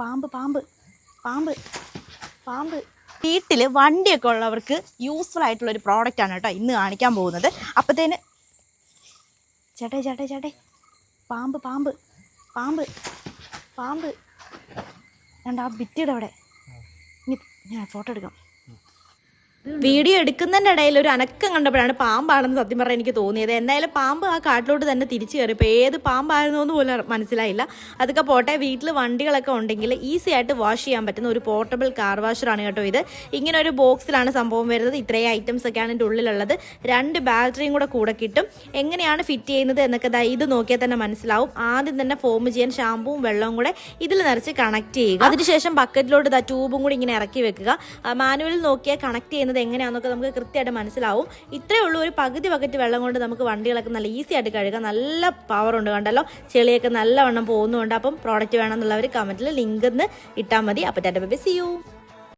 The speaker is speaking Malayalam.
പാമ്പ് പാമ്പ് പാമ്പ് പാമ്പ്. വീട്ടിൽ വണ്ടിയൊക്കെ ഉള്ളവർക്ക് യൂസ്ഫുൾ ആയിട്ടുള്ള ഒരു പ്രോഡക്റ്റ് ആണ് കേട്ടോ ഇന്ന് കാണിക്കാൻ പോകുന്നത്. അപ്പത്തേന് ചേട്ടേ ചേട്ടേ ചേട്ടേ പാമ്പ് പാമ്പ് പാമ്പ് പാമ്പ്. രണ്ട് ആ ഭിത്തിയുടെ അവിടെ. ഇനി ഞാൻ ഫോട്ടോ എടുക്കാം. വീഡിയോ എടുക്കുന്നതിന്റെ ഇടയിൽ ഒരു അനക്കം കണ്ടപ്പോഴാണ് പാമ്പാണെന്ന് സത്യം പറഞ്ഞാൽ എനിക്ക് തോന്നിയത്. എന്തായാലും പാമ്പ് ആ കാട്ടിലോട്ട് തന്നെ തിരിച്ചു കയറി ഇപ്പോൾ ഏത് പാമ്പായിരുന്നു എന്ന് പോലും മനസ്സിലായില്ല. അതൊക്കെ പോട്ടെ വീട്ടിൽ വണ്ടികളൊക്കെ ഉണ്ടെങ്കിൽ ഈസി ആയിട്ട് വാഷ് ചെയ്യാൻ പറ്റുന്ന ഒരു പോർട്ടബിൾ കാർ വാഷറാണ് കേട്ടോ ഇത്. ഇങ്ങനെ ഒരു ബോക്സിലാണ് സംഭവം വരുന്നത്. ഇത്രയും ഐറ്റംസ് ഒക്കെയാണ് ഇതിന്റെ ഉള്ളിലുള്ളത്. രണ്ട് ബാറ്ററിയും കൂടെ കൂടെ കിട്ടും. എങ്ങനെയാണ് ഫിറ്റ് ചെയ്യുന്നത് എന്നൊക്കെ ഇത് നോക്കിയാൽ തന്നെ മനസ്സിലാവും. ആദ്യം തന്നെ ഫോം ചെയ്യാൻ ഷാമ്പുവും വെള്ളവും കൂടെ ഇതിൽ നിറച്ച് കണക്ട് ചെയ്യുക. അതിനുശേഷം ബക്കറ്റിലോട്ട് ട്യൂബും കൂടി ഇങ്ങനെ ഇറക്കി വെക്കുക. മാനുവലിൽ നോക്കിയാൽ കണക്ട് ചെയ്യുന്നത് എങ്ങനെയാണെന്നൊക്കെ നമുക്ക് കൃത്യമായിട്ട് മനസ്സിലാവും. ഇത്രയേ ഉള്ളൂ. ഒരു പകുതി ബക്കറ്റ് വെള്ളം കൊണ്ട് നമുക്ക് വണ്ടികളൊക്കെ നല്ല ഈസി ആയിട്ട് കഴുകാം നല്ല പവർ ഉണ്ട് കണ്ടല്ലോ. ചെളിയൊക്കെ നല്ലവണ്ണം പോകുന്നുണ്ട്. അപ്പം പ്രോഡക്റ്റ് വേണമെന്നുള്ളവർ കമന്റിൽ ലിങ്ക് ഒന്ന് ഇട്ടാൽ മതി. അപ്പോൾ ടാറ്റ ബൈ സി യു